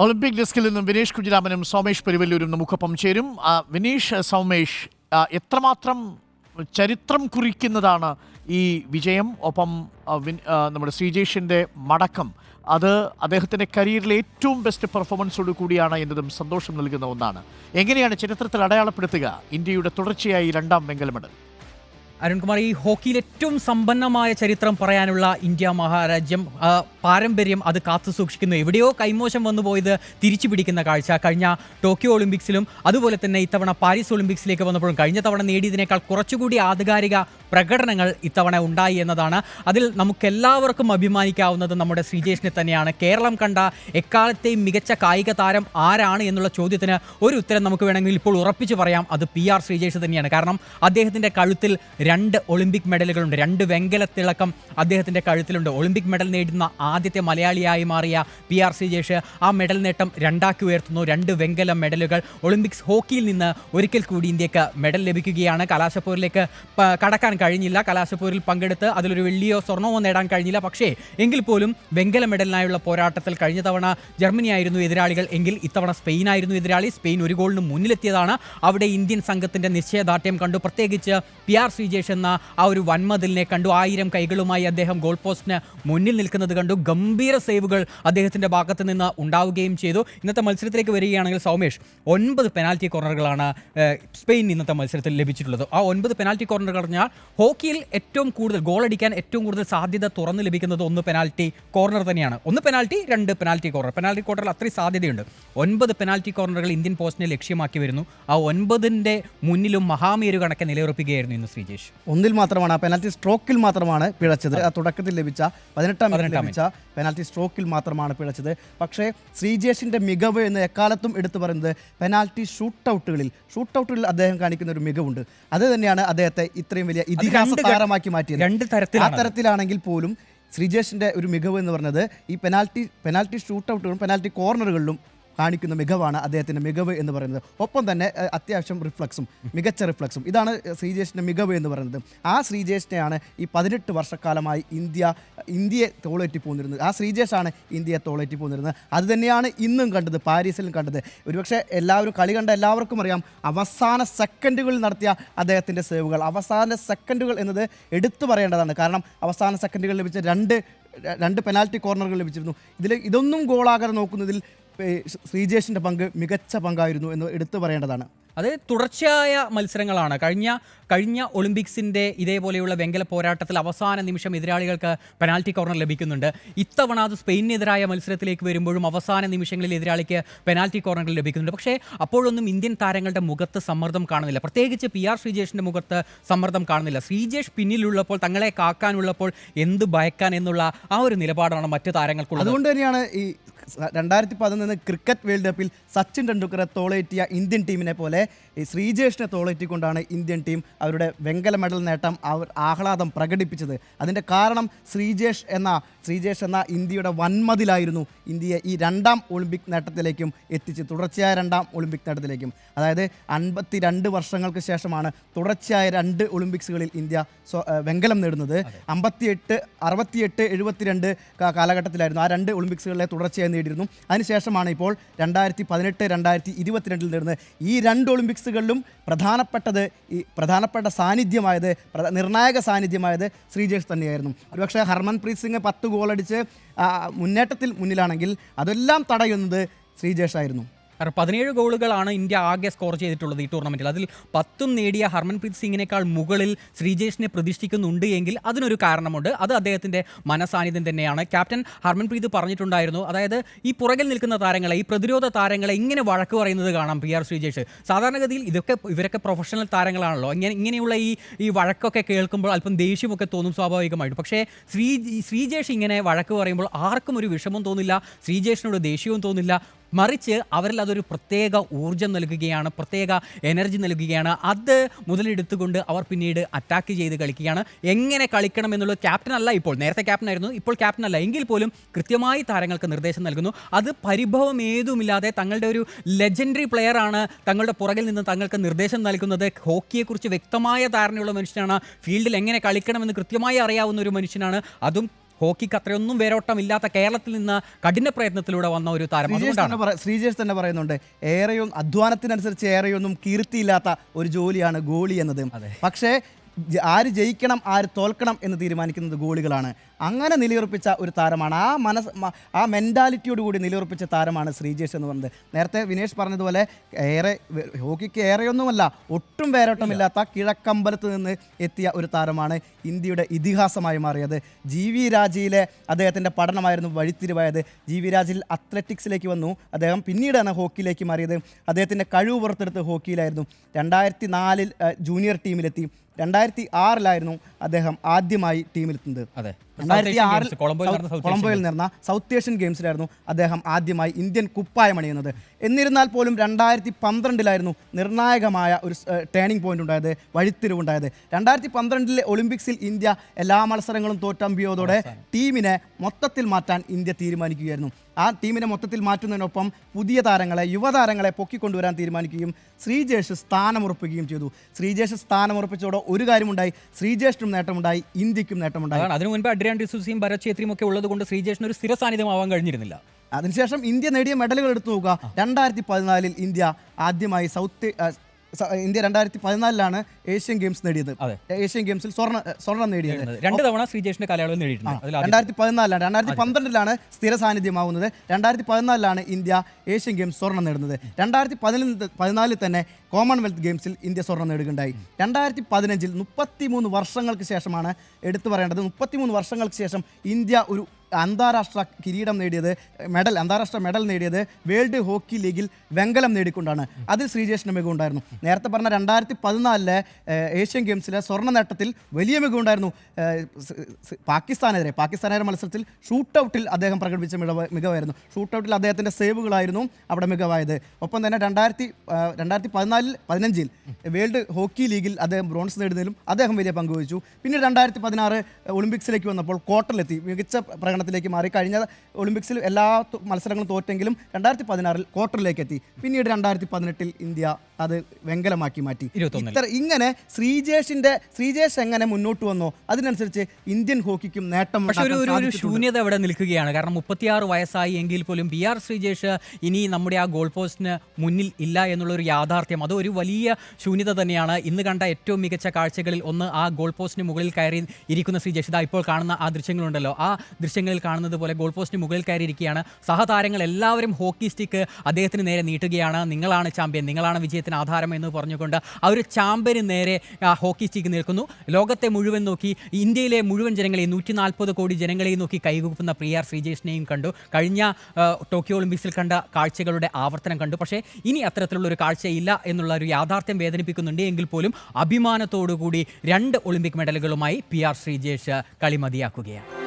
Olympic ഡെസ്കിൽ നിന്നും വിനേഷ് കുഞ്ഞിരാമനും സോമേഷ് പെരുവല്ലൂരും നമുക്കൊപ്പം ചേരും. വിനേഷ് സോമേഷ് എത്രമാത്രം ചരിത്രം കുറിക്കുന്നതാണ് ഈ വിജയം? ഒപ്പം നമ്മുടെ ശ്രീജേഷിന്റെ മടക്കം. അത് അദ്ദേഹത്തിന്റെ കരിയറിലെ ഏറ്റവും ബെസ്റ്റ് പെർഫോമൻസോട് കൂടിയാണ് എന്നതും സന്തോഷം നൽകുന്ന ഒന്നാണ്. എങ്ങനെയാണ് ചരിത്രത്തിൽ അടയാളപ്പെടുത്തുക? ഇന്ത്യയുടെ തുടർച്ചയായി രണ്ടാം വെങ്കല മെഡൽ അരുൺകുമാർ ഈ ഹോക്കിയിൽ ഏറ്റവും സമ്പന്നമായ ചരിത്രം പറയാനുള്ള ഇന്ത്യ മഹാരാജ്യം പാരമ്പര്യം അത് കാത്തു സൂക്ഷിക്കുന്നു. എവിടെയോ കൈമോശം വന്നു പോയത് തിരിച്ചു പിടിക്കുന്ന കാഴ്ച. കഴിഞ്ഞ ടോക്കിയോ ഒളിമ്പിക്സിലും അതുപോലെ തന്നെ ഇത്തവണ പാരീസ് ഒളിമ്പിക്സിലേക്ക് വന്നപ്പോഴും കഴിഞ്ഞ തവണ നേടിയതിനേക്കാൾ കുറച്ചുകൂടി ആധികാരിക പ്രകടനങ്ങൾ ഇത്തവണ ഉണ്ടായി എന്നതാണ്. അതിൽ നമുക്കെല്ലാവർക്കും അഭിമാനിക്കാവുന്നത് നമ്മുടെ ശ്രീജേഷിനെ തന്നെയാണ്. കേരളം കണ്ട എക്കാലത്തെയും മികച്ച കായിക താരം ആരാണ് എന്നുള്ള ചോദ്യത്തിന് ഒരു ഉത്തരം നമുക്ക് വേണമെങ്കിൽ ഇപ്പോൾ ഉറപ്പിച്ചു പറയാം. അത് പി ആർ ശ്രീജേഷ് തന്നെയാണ്. കാരണം അദ്ദേഹത്തിന്റെ കഴുത്തിൽ രണ്ട് ഒളിമ്പിക് മെഡലുകളുണ്ട്. രണ്ട് വെങ്കല തിളക്കം അദ്ദേഹത്തിന്റെ കഴുത്തിലുണ്ട്. ഒളിമ്പിക് മെഡൽ നേടുന്ന ആദ്യത്തെ മലയാളിയായി മാറിയ പി ആർ ശ്രീജേഷ് ആ മെഡൽ നേട്ടം രണ്ടാക്കി ഉയർത്തുന്നു. രണ്ട് വെങ്കല മെഡലുകൾ. ഒളിമ്പിക്സ് ഹോക്കിയിൽ നിന്ന് ഒരിക്കൽ കൂടി ഇന്ത്യയ്ക്ക് മെഡൽ ലഭിക്കുകയാണ്. കലാശപ്പോരിലേക്ക് കടക്കാൻ കഴിഞ്ഞില്ല. കലാശപ്പോരിൽ പങ്കെടുത്ത് അതിലൊരു വെള്ളിയോ സ്വർണമോ നേടാൻ കഴിഞ്ഞില്ല. പക്ഷേ എങ്കിൽ പോലും വെങ്കല മെഡലിനായുള്ള പോരാട്ടത്തിൽ കഴിഞ്ഞ തവണ ജർമ്മനി ആയിരുന്നു എതിരാളികൾ. എങ്കിൽ ഇത്തവണ സ്പെയിൻ ആയിരുന്നു എതിരാളി. സ്പെയിൻ ഒരു ഗോളിന് മുന്നിലെത്തിയതാണ്. അവിടെ ഇന്ത്യൻ സംഘത്തിന്റെ നിശ്ചയദാർഢ്യം കണ്ടു. പ്രത്യേകിച്ച് പി ആർ ശ്രീജേഷ് എന്ന ആ ഒരു വൻമതിലിനെ കണ്ടു. ആയിരം കൈകളുമായി അദ്ദേഹം ഗോൾ പോസ്റ്റിന് മുന്നിൽ നിൽക്കുന്നത് കണ്ടു. ഗംഭീര സേവുകൾ അദ്ദേഹത്തിന്റെ ഭാഗത്ത് നിന്ന് ഉണ്ടാവുകയും ചെയ്തു. ഇന്നത്തെ മത്സരത്തിലേക്ക് വരികയാണെങ്കിൽ സൗമേഷ് ഒൻപത് പെനാൽറ്റി കോർണറുകളാണ് സ്പെയിൻ ഇന്നത്തെ മത്സരത്തിൽ ലഭിച്ചിട്ടുള്ളത്. ആ ഒൻപത് പെനാൽറ്റി കോർണർ പറഞ്ഞാൽ ഹോക്കിയിൽ ഏറ്റവും കൂടുതൽ ഗോൾ അടിക്കാൻ ഏറ്റവും കൂടുതൽ സാധ്യത തുറന്നു ലഭിക്കുന്നത് ഒന്ന് പെനാൽറ്റി കോർണർ തന്നെയാണ്. ഒന്ന് പെനാൽറ്റി രണ്ട് പെനാൽറ്റി കോർണർ. പെനാൽറ്റി കോർണറിൽ അത്രയും സാധ്യതയുണ്ട്. ഒൻപത് പെനാൽറ്റി കോർണറുകൾ ഇന്ത്യൻ പോസ്റ്റിനെ ലക്ഷ്യമാക്കി വരുന്നു. ആ ഒൻപതിന്റെ മുന്നിലും മഹാമേരു കണക്കെ നിലയുറപ്പിക്കുകയായിരുന്നു ഇന്ന് ശ്രീജേഷ്. ഒന്നിൽ മാത്രമാണ് ആ പെനാൽറ്റി സ്ട്രോക്കിൽ മാത്രമാണ് പിഴച്ചത്. ആ തുടക്കത്തിൽ ലഭിച്ച പതിനെട്ടാം ലഭിച്ച പെനാൽറ്റി സ്ട്രോക്കിൽ മാത്രമാണ് പിഴച്ചത്. പക്ഷേ ശ്രീജേഷിന്റെ മികവ് എന്ന് എക്കാലത്തും എടുത്തു പറയുന്നത് പെനാൽറ്റി ഷൂട്ടൗട്ടുകളിൽ. ഷൂട്ടൗട്ടുകളിൽ അദ്ദേഹം കാണിക്കുന്ന ഒരു മികവുണ്ട്. അത് തന്നെയാണ് അദ്ദേഹത്തെ ഇത്രയും വലിയ ഇതിഹാസ താരമാക്കി മാറ്റിയത്. രണ്ട് ആ തരത്തിലാണ് തരത്തിലാണെങ്കിൽ പോലും ശ്രീജേഷിന്റെ ഒരു മികവ് എന്ന് പറഞ്ഞത് ഈ പെനാൽറ്റി പെനാൽറ്റി ഷൂട്ട് ഔട്ടുകളും പെനാൽറ്റി കോർണറുകളിലും കാണിക്കുന്ന മികവാണ് അദ്ദേഹത്തിന്റെ മികവ് എന്ന് പറയുന്നത്. ഒപ്പം തന്നെ അത്യാവശ്യം റിഫ്ലക്സും മികച്ച റിഫ്ലക്സും ഇതാണ് ശ്രീജേഷിന്റെ മികവ് എന്ന് പറയുന്നത്. ആ ശ്രീജേഷിനെയാണ് ഈ പതിനെട്ട് വർഷക്കാലമായി ഇന്ത്യ ഇന്ത്യയെ തോളേറ്റി പോന്നിരുന്നത്. ആ ശ്രീജേഷാണ് ഇന്ത്യയെ തോളേറ്റി പോന്നിരുന്നത്. അത് തന്നെയാണ് ഇന്നും കണ്ടത് പാരീസിലും കണ്ടത്. ഒരുപക്ഷെ എല്ലാവരും കളി കണ്ട എല്ലാവർക്കും അറിയാം അവസാന സെക്കൻഡുകളിൽ നടത്തിയ അദ്ദേഹത്തിന്റെ സേവുകൾ. അവസാന സെക്കൻഡുകൾ എന്നത് എടുത്തു പറയേണ്ടതാണ്. കാരണം അവസാന സെക്കൻഡുകൾ ലഭിച്ച രണ്ട് രണ്ട് പെനാൽറ്റി കോർണറുകൾ ലഭിച്ചിരുന്നു. ഇതിൽ ഇതൊന്നും ഗോളാകാതെ നോക്കുന്നതിൽ ശ്രീജേഷിന്റെ പങ്ക് മികച്ച പങ്കായിരുന്നു എന്ന് എടുത്തു പറയേണ്ടതാണ്. അത് തുടർച്ചയായ മത്സരങ്ങളാണ്. കഴിഞ്ഞ കഴിഞ്ഞ ഒളിമ്പിക്സിന്റെ ഇതേപോലെയുള്ള വെങ്കല പോരാട്ടത്തിൽ അവസാന നിമിഷം എതിരാളികൾക്ക് പെനാൽറ്റി കോർണർ ലഭിക്കുന്നുണ്ട്. ഇത്തവണ അത് സ്പെയിനെതിരായ മത്സരത്തിലേക്ക് വരുമ്പോഴും അവസാന നിമിഷങ്ങളിൽ എതിരാളിക്ക് പെനാൽറ്റി കോർണർ ലഭിക്കുന്നുണ്ട്. പക്ഷേ അപ്പോഴൊന്നും ഇന്ത്യൻ താരങ്ങളുടെ മുഖത്ത് സമ്മർദ്ദം കാണുന്നില്ല. പ്രത്യേകിച്ച് പി ആർ ശ്രീജേഷിന്റെ മുഖത്ത് സമ്മർദ്ദം കാണുന്നില്ല. ശ്രീജേഷ് പിന്നിലുള്ളപ്പോൾ തങ്ങളെ കാക്കാനുള്ളപ്പോൾ എന്ത് ഭയക്കാൻ എന്നുള്ള ആ ഒരു നിലപാടാണ് മറ്റു താരങ്ങൾക്കുള്ളത്. അതുകൊണ്ട് തന്നെയാണ് ഈ രണ്ടായിരത്തി പതിനൊന്ന് ക്രിക്കറ്റ് വേൾഡ് കപ്പിൽ സച്ചിൻ ടെണ്ടുൽക്കറെ തോളേറ്റിയ ഇന്ത്യൻ ടീമിനെ പോലെ ശ്രീജേഷിനെ തോളേറ്റിക്കൊണ്ടാണ് ഇന്ത്യൻ ടീം അവരുടെ വെങ്കല മെഡൽ നേട്ടം അവർ ആഹ്ലാദം പ്രകടിപ്പിച്ചത്. അതിന്റെ കാരണം ശ്രീജേഷ് എന്ന ശ്രീജേഷ് എന്ന ഇന്ത്യയുടെ വൻമതിലായിരുന്നു ഇന്ത്യയെ ഈ രണ്ടാം ഒളിമ്പിക് നേട്ടത്തിലേക്കും എത്തിച്ച് തുടർച്ചയായ രണ്ടാം ഒളിമ്പിക് നേട്ടത്തിലേക്കും. അതായത് അൻപത്തി രണ്ട് വർഷങ്ങൾക്ക് ശേഷമാണ് തുടർച്ചയായ രണ്ട് ഒളിമ്പിക്സുകളിൽ ഇന്ത്യ വെങ്കലം നേടുന്നത്. അമ്പത്തിയെട്ട് അറുപത്തിയെട്ട് എഴുപത്തിരണ്ട് കാലഘട്ടത്തിലായിരുന്നു ആ രണ്ട് ഒളിമ്പിക്സുകളിലെ തുടർച്ചയായി നേടിയിരുന്നു. അതിനുശേഷമാണ് ഇപ്പോൾ രണ്ടായിരത്തി പതിനെട്ട് രണ്ടായിരത്തി ഇരുപത്തിരണ്ടിൽ നേടുന്നത്. ഈ രണ്ട് ഒളിമ്പിക്സുകളിലും പ്രധാനപ്പെട്ടത് ഈ പ്രധാനപ്പെട്ട സാന്നിധ്യമായത് നിർണായക സാന്നിധ്യമായത് ശ്രീജേഷ് തന്നെയായിരുന്നു. ഒരുപക്ഷെ ഹർമൻപ്രീത് സിംഗ് പത്ത് ഗോളടിച്ച് മുന്നേറ്റത്തിൽ മുന്നിലാണെങ്കിൽ അതെല്ലാം തടയുന്നത് ശ്രീജേഷ് ആയിരുന്നു. കാരണം പതിനേഴ് ഗോളുകളാണ് ഇന്ത്യ ആകെ സ്കോർ ചെയ്തിട്ടുള്ളത് ഈ ടൂർണമെന്റിൽ അതിൽ പത്തും നേടിയ ഹർമൻപ്രീത് സിംഗിനേക്കാൾ മുകളിൽ ശ്രീജേഷിനെ പ്രതീക്ഷിക്കുന്നുണ്ട് എങ്കിൽ അതിനൊരു കാരണമുണ്ട്. അത് അദ്ദേഹത്തിന്റെ മനസാന്നിധ്യം തന്നെയാണ്. ക്യാപ്റ്റൻ ഹർമൻപ്രീത് പറഞ്ഞിട്ടുണ്ടായിരുന്നു. അതായത് ഈ പുറകിൽ നിൽക്കുന്ന താരങ്ങളെ ഈ പ്രതിരോധ താരങ്ങളെ ഇങ്ങനെ വഴക്ക് പറയുന്നത് കാണാം പി ആർ ശ്രീജേഷ്. സാധാരണഗതിയിൽ ഇതൊക്കെ ഇവരൊക്കെ പ്രൊഫഷണൽ താരങ്ങളാണല്ലോ. ഇങ്ങനെ ഇങ്ങനെയുള്ള ഈ ഈ വഴക്കൊക്കെ കേൾക്കുമ്പോൾ അല്പം ദേഷ്യമൊക്കെ തോന്നും സ്വാഭാവികമായിട്ടും. പക്ഷേ ശ്രീ ശ്രീജേഷ് ഇങ്ങനെ വഴക്ക് പറയുമ്പോൾ ആർക്കും ഒരു വിഷമം തോന്നില്ല. ശ്രീജേഷിനോട് ദേഷ്യവും തോന്നില്ല. മറിച്ച് അവരിൽ അതൊരു പ്രത്യേക ഊർജം നൽകുകയാണ് പ്രത്യേക എനർജി നൽകുകയാണ്. അത് മുതലെടുത്തുകൊണ്ട് അവർ പിന്നീട് അറ്റാക്ക് ചെയ്ത് കളിക്കുകയാണ്. എങ്ങനെ കളിക്കണം എന്നുള്ളത് ക്യാപ്റ്റൻ അല്ല ഇപ്പോൾ. നേരത്തെ ക്യാപ്റ്റൻ ആയിരുന്നു ഇപ്പോൾ ക്യാപ്റ്റൻ അല്ല. എങ്കിൽ പോലും കൃത്യമായി താരങ്ങൾക്ക് നിർദ്ദേശം നൽകുന്നു. അത് പരിഭവം ഏതുമില്ലാതെ തങ്ങളുടെ ഒരു ലെജൻഡറി പ്ലെയർ ആണ് തങ്ങളുടെ പുറകിൽ നിന്ന് തങ്ങൾക്ക് നിർദ്ദേശം നൽകുന്നത്. ഹോക്കിയെക്കുറിച്ച് വ്യക്തമായ ധാരണയുള്ള മനുഷ്യനാണ്. ഫീൽഡിൽ എങ്ങനെ കളിക്കണമെന്ന് കൃത്യമായി അറിയാവുന്ന ഒരു മനുഷ്യനാണ്. അതും ഹോക്കിക്ക് അത്രയൊന്നും വേരോട്ടമില്ലാത്ത കേരളത്തിൽ നിന്ന് കഠിന പ്രയത്നത്തിലൂടെ വന്ന ഒരു താരം. ശ്രീജേഷ് അതുകൊണ്ടാണ്. തന്നെ പറ- ശ്രീജേഷ് തന്നെ പറയുന്നുണ്ട് ഏറെയും അധ്വാനത്തിനനുസരിച്ച് ഏറെയൊന്നും കീർത്തിയില്ലാത്ത ഒരു ജോലിയാണ് ഗോളി എന്നത്. പക്ഷേ ആര് ജയിക്കണം ആര് തോൽക്കണം എന്ന് തീരുമാനിക്കുന്നത് ഗോളികളാണ്. അങ്ങനെ നിലയുറപ്പിച്ച ഒരു താരമാണ്. ആ മനസ് ആ മെന്റാലിറ്റിയോട് കൂടി നിലയുറപ്പിച്ച താരമാണ് ശ്രീജേഷ് എന്ന് പറയുന്നത് നേരത്തെ വിനേഷ് പറഞ്ഞതുപോലെ ഏറെ ഹോക്കിക്ക് ഏറെയൊന്നുമല്ല ഒട്ടും വേരോട്ടമില്ലാത്ത കിഴക്കമ്പലത്ത് നിന്ന് എത്തിയ ഒരു താരമാണ് ഇന്ത്യയുടെ ഇതിഹാസമായി മാറിയത്. ജി വി രാജയിലെ അദ്ദേഹത്തിന്റെ പഠനമായിരുന്നു വഴിത്തിരിവായത്. ജി വി രാജിൽ അത്ലറ്റിക്സിലേക്ക് വന്നു. അദ്ദേഹം പിന്നീടാണ് ഹോക്കിയിലേക്ക് മാറിയത്. അദ്ദേഹത്തിന്റെ കഴിവ് പുറത്തെടുത്ത് ഹോക്കിയിലായിരുന്നു. രണ്ടായിരത്തി നാലിൽ ജൂനിയർ ടീമിലെത്തി. രണ്ടായിരത്തി ആറിലായിരുന്നു അദ്ദേഹം ആദ്യമായി ടീമിലെത്തുന്നത് അതെ. രണ്ടായിരത്തി ആറിൽ കൊളംബോയിൽ നടന്ന സൗത്ത് ഏഷ്യൻ ഗെയിംസിലായിരുന്നു അദ്ദേഹം ആദ്യമായി ഇന്ത്യൻ കുപ്പായം അണിയുന്നത്. എന്നിരുന്നാൽ പോലും രണ്ടായിരത്തി പന്ത്രണ്ടിലായിരുന്നു നിർണായകമായ ഒരു ടേണിംഗ് പോയിന്റ് ഉണ്ടായത് വഴിത്തിരിവുണ്ടായത് രണ്ടായിരത്തി പന്ത്രണ്ടിലെ ഒളിമ്പിക്സിൽ ഇന്ത്യ എല്ലാ മത്സരങ്ങളും തോറ്റമ്പിയോടെ ടീമിനെ മൊത്തത്തിൽ മാറ്റാൻ ഇന്ത്യ തീരുമാനിക്കുകയായിരുന്നു. ആ ടീമിനെ മൊത്തത്തിൽ മാറ്റുന്നതിനൊപ്പം പുതിയ താരങ്ങളെ യുവതാരങ്ങളെ പൊക്കിക്കൊണ്ടുവരാൻ തീരുമാനിക്കുകയും ശ്രീജേഷ് സ്ഥാനമുറപ്പിക്കുകയും ചെയ്തു. ശ്രീജേഷ് സ്ഥാനമുറപ്പിച്ചതോടെ ഒരു കാര്യമുണ്ടായി ശ്രീജേഷിനും നേട്ടമുണ്ടായി ഇന്ത്യക്കും നേട്ടമുണ്ടായി. അതിനു മുൻപ് അഡ്രിയാൻ ഡിസൂസിയും ഭരത് ഛേത്രിയും ഒക്കെ ഉള്ളത് കൊണ്ട് ശ്രീജേഷിന് ഒരു സ്ഥിര സാന്നിധ്യമാവാൻ കഴിഞ്ഞിരുന്നില്ല. അതിനുശേഷം ഇന്ത്യ നേടിയ മെഡലുകൾ എടുത്തു നോക്കുക. രണ്ടായിരത്തി പതിനാലിൽ ഇന്ത്യ ആദ്യമായി സൗത്ത് ഇന്ത്യ രണ്ടായിരത്തി പതിനാലിലാണ് ഏഷ്യൻ ഗെയിംസ് നേടിയത്. ഏഷ്യൻ ഗെയിംസിൽ സ്വർണ സ്വർണം നേടിയത്. രണ്ട് തവണ ശ്രീജേഷിന്റെ കാലയളവിൽ നേടിയിട്ടുണ്ട്. രണ്ടായിരത്തി പതിനാലിലാണ് രണ്ടായിരത്തി പന്ത്രണ്ടിലാണ് സ്ഥിര സാന്നിധ്യമാവുന്നത്. രണ്ടായിരത്തി പതിനാലിലാണ് ഇന്ത്യ ഏഷ്യൻ ഗെയിംസ് സ്വർണം നേടുന്നത്. രണ്ടായിരത്തി പതിനൊന്ന് പതിനാലിൽ തന്നെ കോമൺവെൽത്ത് ഗെയിംസിൽ ഇന്ത്യ സ്വർണം നേടുകയുണ്ടായി. രണ്ടായിരത്തി പതിനഞ്ചിൽ മുപ്പത്തിമൂന്ന് വർഷങ്ങൾക്ക് ശേഷമാണ് എടുത്തു പറയേണ്ടത്. മുപ്പത്തിമൂന്ന് വർഷങ്ങൾക്ക് ശേഷം ഇന്ത്യ ഒരു അന്താരാഷ്ട്ര കിരീടം നേടിയത് മെഡൽ അന്താരാഷ്ട്ര മെഡൽ നേടിയത് വേൾഡ് ഹോക്കി ലീഗിൽ വെങ്കലം നേടിക്കൊണ്ടാണ്. അതിൽ ശ്രീജേഷിന് മികവുണ്ടായിരുന്നു നേരത്തെ പറഞ്ഞ രണ്ടായിരത്തി പതിനാലിലെ ഏഷ്യൻ ഗെയിംസിലെ സ്വർണ നേട്ടത്തിൽ വലിയ മികവുണ്ടായിരുന്നു പാകിസ്ഥാനെതിരെ പാകിസ്ഥാനെതിരെ മത്സരത്തിൽ ഷൂട്ട് ഔട്ടിൽ അദ്ദേഹം പ്രകടിപ്പിച്ച മികവ് മികവായിരുന്നു. ഷൂട്ട് ഔട്ടിൽ അദ്ദേഹത്തിന്റെ സേവുകളായിരുന്നു അവിടെ മികവായത്. ഒപ്പം തന്നെ രണ്ടായിരത്തി രണ്ടായിരത്തി പതിനാലിൽ പതിനഞ്ചിൽ വേൾഡ് ഹോക്കി ലീഗിൽ അദ്ദേഹം ബ്രോൺസ് നേടുന്നതിലും അദ്ദേഹം വലിയ പങ്കുവഹിച്ചു പിന്നെ രണ്ടായിരത്തി പതിനാറ് ഒളിമ്പിക്സിലേക്ക് വന്നപ്പോൾ ക്വാർട്ടറിലെത്തി. മികച്ച പ്രകടനത്തിലേക്ക് മാറി. കഴിഞ്ഞ ഒളിമ്പിക്സിൽ എല്ലാ മത്സരങ്ങളും തോറ്റെങ്കിലും രണ്ടായിരത്തി പതിനാറിൽ ക്വാർട്ടറിലേക്ക് എത്തി പിന്നീട് രണ്ടായിരത്തി പതിനെട്ടിൽ ഇന്ത്യ അത് വെങ്കലമാക്കി മാറ്റി. ഇത്ര ഇങ്ങനെ ശ്രീജേഷിന്റെ ശ്രീജേഷ് എങ്ങനെ മുന്നോട്ട് വന്നോ അതിനനുസരിച്ച് ഇന്ത്യൻ ഹോക്കിക്കും നേട്ടം ഒരു ഒരു ശൂന്യത ഇവിടെ നിൽക്കുകയാണ്. കാരണം മുപ്പത്തിയാറ് വയസ്സായി എങ്കിൽ പോലും ബി ആർ ശ്രീജേഷ് ഇനി നമ്മുടെ ആ ഗോൾ പോസ്റ്റിന് മുന്നിൽ ഇല്ല എന്നുള്ള ഒരു യാഥാർത്ഥ്യം. അതൊരു ഒരു വലിയ ശൂന്യത തന്നെയാണ്. ഇന്ന് കണ്ട ഏറ്റവും മികച്ച കാഴ്ചകളിൽ ഒന്ന് ആ ഗോൾ പോസ്റ്റിന് മുകളിൽ കയറി ഇരിക്കുന്ന ശ്രീജേഷ്. ഇതാ ഇപ്പോൾ കാണുന്ന ആ ദൃശ്യങ്ങളുണ്ടല്ലോ. ആ ദൃശ്യങ്ങളിൽ കാണുന്നത് പോലെ ഗോൾ പോസ്റ്റിന് മുകളിൽ കയറിയിരിക്കുകയാണ്. സഹതാരങ്ങൾ എല്ലാവരും ഹോക്കി സ്റ്റിക്ക് അദ്ദേഹത്തിന് നേരെ നീട്ടുകയാണ്. നിങ്ങളാണ് ചാമ്പ്യൻ നിങ്ങളാണ് വിജയത്തിന് ആധാരം എന്ന് പറഞ്ഞുകൊണ്ട് ആ ഒരു ചാമ്പ്യന് നേരെ ഹോക്കി സ്റ്റിക്ക് നിൽക്കുന്നു. ലോകത്തെ മുഴുവൻ നോക്കി ഇന്ത്യയിലെ മുഴുവൻ ജനങ്ങളെയും നൂറ്റി നാൽപ്പത് കോടി ജനങ്ങളെയും നോക്കി കൈകൂപ്പുന്ന പ്രിയ ശ്രീജേഷിനെയും കണ്ടു. കഴിഞ്ഞ ടോക്കിയോ ഒളിമ്പിക്സിൽ കണ്ട കാഴ്ചകളുടെ ആവർത്തനം കണ്ടു. പക്ഷേ ഇനി അത്തരത്തിലുള്ള ഒരു കാഴ്ചയില്ല എന്നുള്ള ഒരു യാഥാർത്ഥ്യം വേദനിപ്പിക്കുന്നുണ്ട്. എങ്കിൽ പോലും അഭിമാനത്തോടുകൂടി രണ്ട് ഒളിമ്പിക് മെഡലുകളുമായി പി ആർ ശ്രീജേഷ് കളി മതിയാക്കുകയാണ്